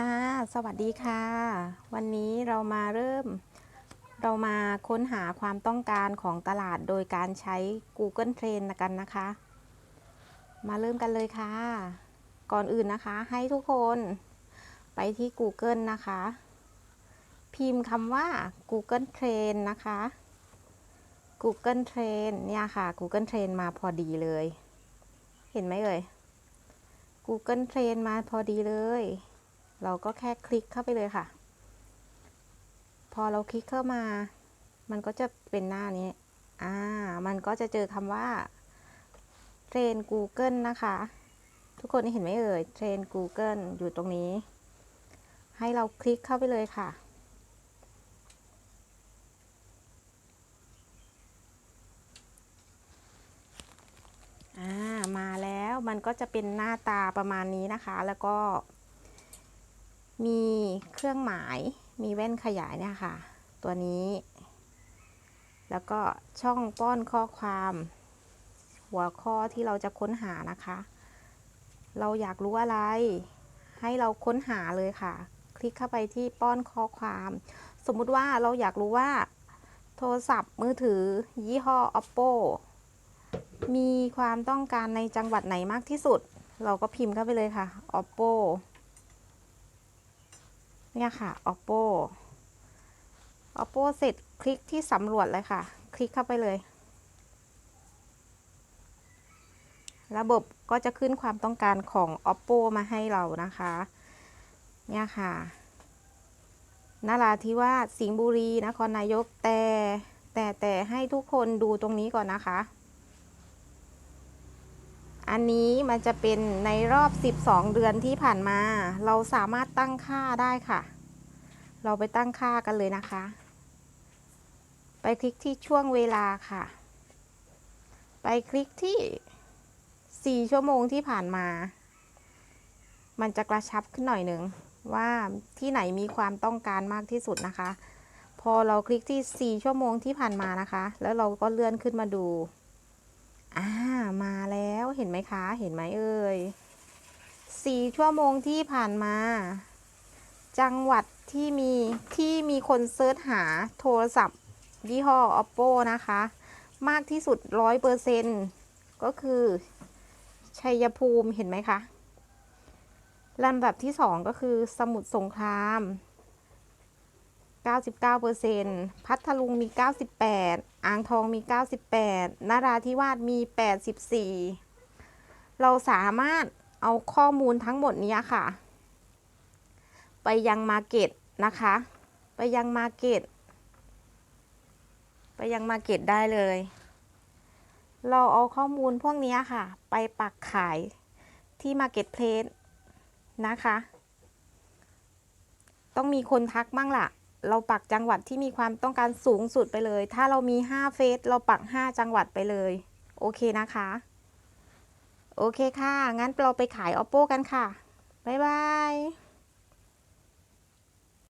ค่ะ สวัสดีค่ะ วันนี้เรามาเริ่ม เรามาค้นหาความต้องการของตลาดโดยการใช้ Google Trend กันนะคะ มาเริ่มกันเลยค่ะ ก่อนอื่นนะคะ ให้ทุกคนไปที่ Google นะคะ พิมพ์คำว่า Google Trend นะคะ Google Trend เนี่ยค่ะ Google Trend มาพอดีเลย เห็นไหมเอ่ย Google Trend มาพอดีเลย เราก็แค่คลิกเข้าไปเลยค่ะ พอเราคลิกเข้ามา มันก็จะเป็นหน้านี้ อ่า มันก็จะเจอคำว่าเทรน Google นะคะ ทุกคนเห็นไหมเอ่ยเทรน Google อยู่ตรงนี้ ให้เราคลิกเข้าไปเลยค่ะอ่ามาแล้วมันก็จะเป็นหน้าตาประมาณนี้นะคะ แล้วก็ มีเครื่องหมายมีแว่นขยายเนี่ยค่ะ ตัวนี้ แล้วก็ช่องป้อนข้อความ หัวข้อที่เราจะค้นหานะคะ เราอยากรู้อะไร ให้เราค้นหาเลยค่ะ คลิกเข้าไปที่ป้อนข้อความ สมมุติว่าเราอยากรู้ว่า โทรศัพท์มือถือ ยี่ห้อ oppo มีความต้องการในจังหวัดไหนมากที่สุด เราก็พิมพ์เข้าไปเลยค่ะ oppo เนี่ยค่ะ oppo oppo เสร็จคลิกที่สำรวจเลยค่ะ คลิกเข้าไปเลย ระบบก็จะขึ้นความต้องการของ oppo มาให้เรานะคะ เนี่ยค่ะนราธิวาสสิงห์บุรีนครนายกแต่แต่แต่ให้ทุกคนดูตรงนี้ก่อนนะคะ อันนี้มันจะเป็นในรอบ 12 เดือนที่ผ่านมา เราสามารถตั้งค่าได้ค่ะ เราไปตั้งค่ากันเลยนะคะ ไปคลิกที่ช่วงเวลาค่ะ ไปคลิกที่ 4 ชั่วโมงที่ผ่านมา มันจะกระชับขึ้นหน่อยหนึ่งว่าที่ไหนมีความต้องการมากที่สุดนะคะ พอเราคลิกที่ 4 ชั่วโมงที่ผ่านมานะคะ แล้วเราก็เลื่อนขึ้นมาดู ห็นไหมคะ เห็นไหมเอ่ยสี่ชั่วโมงที่ผ่านมา จังหวัดที่มีที่มีคนเซิร์ชหาโทรศัพท์ ยี่ห้อ oppo นะคะ มากที่สุดร้อยเปอร์เซนก็คือ ชัยภูมิเห็นไหมคะลำดับที่สองก็คือสมุทรสงคราม 99%พัทลุงมี 98 อ่างทองมี 98นาราธิวาสมี 84 เราสามารถเอาข้อมูลทั้งหมดนี้ค่ะ ไปยังมาเก็ตนะคะ ไปยังมาเก็ตไปยังมาเก็ตได้เลย เราเอาข้อมูลพวกนี้ค่ะ ไปปักขายที่ Marketplace นะคะ ต้องมีคนทักบ้างล่ะ เราปักจังหวัดที่มีความต้องการสูงสุดไปเลย ถ้าเรามี 5 เฟส เราปัก 5 จังหวัดไปเลย โอเคนะคะ โอเคค่ะ งั้นเราไปขาย oppo กันค่ะ บ๊ายบาย